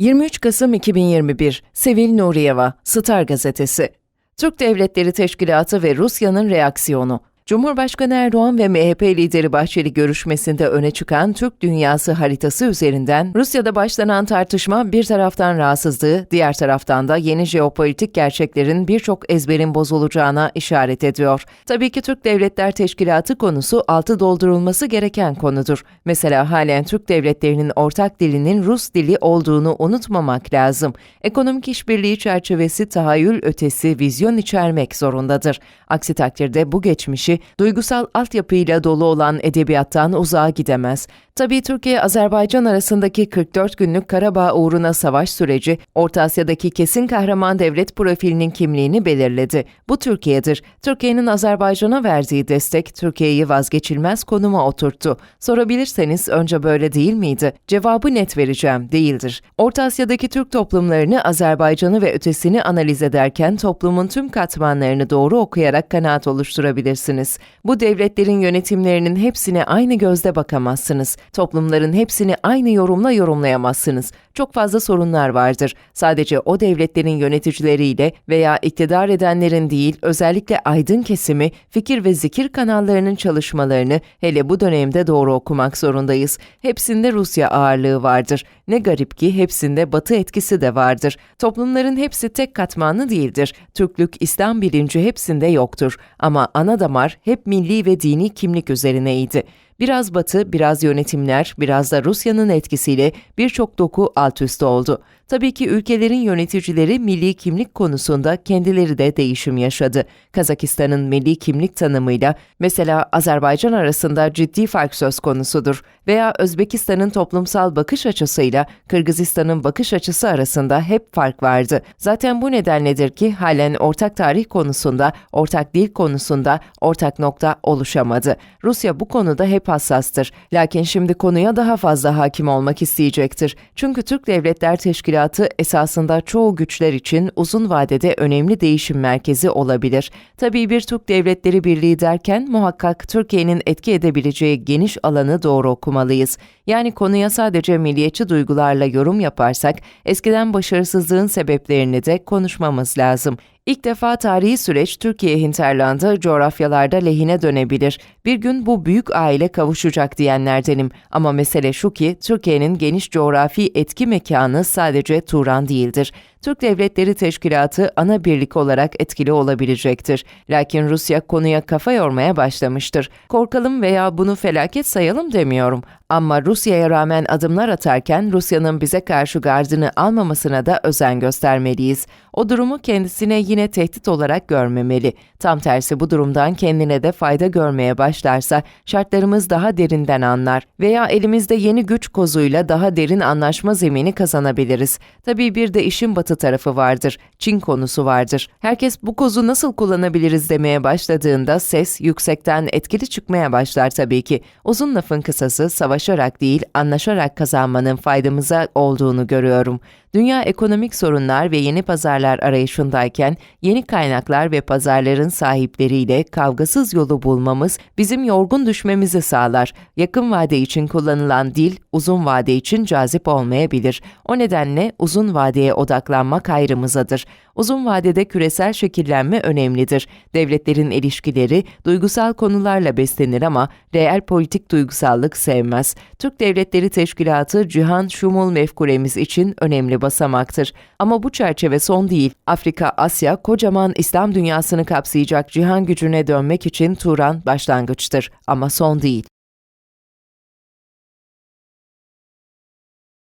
23 Kasım 2021 Sevil Nuriyeva, Star Gazetesi. Türk Devletleri Teşkilatı ve Rusya'nın reaksiyonu Cumhurbaşkanı Erdoğan ve MHP lideri Bahçeli görüşmesinde öne çıkan Türk dünyası haritası üzerinden Rusya'da başlanan tartışma bir taraftan rahatsızlığı, diğer taraftan da yeni jeopolitik gerçeklerin birçok ezberin bozulacağına işaret ediyor. Tabii ki Türk Devletler Teşkilatı konusu altı doldurulması gereken konudur. Mesela halen Türk devletlerinin ortak dilinin Rus dili olduğunu unutmamak lazım. Ekonomik işbirliği çerçevesi tahayyül ötesi vizyon içermek zorundadır. Aksi takdirde bu geçmişi duygusal altyapıyla dolu olan edebiyattan uzağa gidemez. Tabii Türkiye-Azerbaycan arasındaki 44 günlük Karabağ uğruna savaş süreci, Orta Asya'daki kesin kahraman devlet profilinin kimliğini belirledi. Bu Türkiye'dir. Türkiye'nin Azerbaycan'a verdiği destek, Türkiye'yi vazgeçilmez konuma oturttu. Sorabilirseniz önce böyle değil miydi? Cevabı net vereceğim, değildir. Orta Asya'daki Türk toplumlarını, Azerbaycan'ı ve ötesini analiz ederken toplumun tüm katmanlarını doğru okuyarak kanaat oluşturabilirsiniz. Bu devletlerin yönetimlerinin hepsine aynı gözle bakamazsınız. Toplumların hepsini aynı yorumla yorumlayamazsınız. Çok fazla sorunlar vardır. Sadece o devletlerin yöneticileriyle veya iktidar edenlerin değil, özellikle aydın kesimi, fikir ve zikir kanallarının çalışmalarını hele bu dönemde doğru okumak zorundayız. Hepsinde Rusya ağırlığı vardır. Ne garip ki hepsinde Batı etkisi de vardır. Toplumların hepsi tek katmanlı değildir. Türklük, İslam bilinci hepsinde yoktur. Ama ana damar hep milli ve dini kimlik üzerineydi. Biraz Batı, biraz yönetimler, biraz da Rusya'nın etkisiyle birçok doku alt üst oldu. Tabii ki ülkelerin yöneticileri milli kimlik konusunda kendileri de değişim yaşadı. Kazakistan'ın milli kimlik tanımıyla mesela Azerbaycan arasında ciddi fark söz konusudur veya Özbekistan'ın toplumsal bakış açısıyla Kırgızistan'ın bakış açısı arasında hep fark vardı. Zaten bu nedenledir ki halen ortak tarih konusunda, ortak dil konusunda ortak nokta oluşamadı. Rusya bu konuda hep hassastır. Lakin şimdi konuya daha fazla hakim olmak isteyecektir. Çünkü Türk Devletler Teşkilatı esasında çoğu güçler için uzun vadede önemli değişim merkezi olabilir. Tabii bir Türk Devletleri Birliği derken muhakkak Türkiye'nin etki edebileceği geniş alanı doğru okumalıyız. Yani konuya sadece milliyetçi duygularla yorum yaparsak eskiden başarısızlığın sebeplerini de konuşmamız lazım. İlk defa tarihi süreç Türkiye hinterlandı, coğrafyalarda lehine dönebilir. Bir gün bu büyük aile kavuşacak diyenlerdenim. Ama mesele şu ki Türkiye'nin geniş coğrafi etki mekanı sadece Turan değildir. Türk Devletleri Teşkilatı ana birlik olarak etkili olabilecektir. Lakin Rusya konuya kafa yormaya başlamıştır. Korkalım veya bunu felaket sayalım demiyorum. Ama Rusya'ya rağmen adımlar atarken Rusya'nın bize karşı gardını almamasına da özen göstermeliyiz. O durumu kendisine yine tehdit olarak görmemeli. Tam tersi bu durumdan kendine de fayda görmeye başlarsa şartlarımız daha derinden anlar veya elimizde yeni güç kozuyla daha derin anlaşma zemini kazanabiliriz. Tabii bir de işin batı tarafı vardır. Çin konusu vardır. Herkes bu kozu nasıl kullanabiliriz demeye başladığında ses yüksekten etkili çıkmaya başlar tabii ki. Uzun lafın kısası savaşarak değil anlaşarak kazanmanın faydamıza olduğunu görüyorum. Dünya ekonomik sorunlar ve yeni pazarlar arayışındayken yeni kaynaklar ve pazarların sahipleriyle kavgasız yolu bulmamız bizim yorgun düşmemizi sağlar. Yakın vade için kullanılan dil uzun vade için cazip olmayabilir. O nedenle uzun vadeye odaklanmak hayrımızadır. Uzun vadede küresel şekillenme önemlidir. Devletlerin ilişkileri duygusal konularla beslenir ama reel politik duygusallık sevmez. Türk Devletleri Teşkilatı Cihan Şumul mefkuremiz için önemli basamaktır. Ama bu çerçeve son değil. Afrika, Asya, kocaman İslam dünyasını kapsayacak cihan gücüne dönmek için Turan başlangıçtır ama son değil.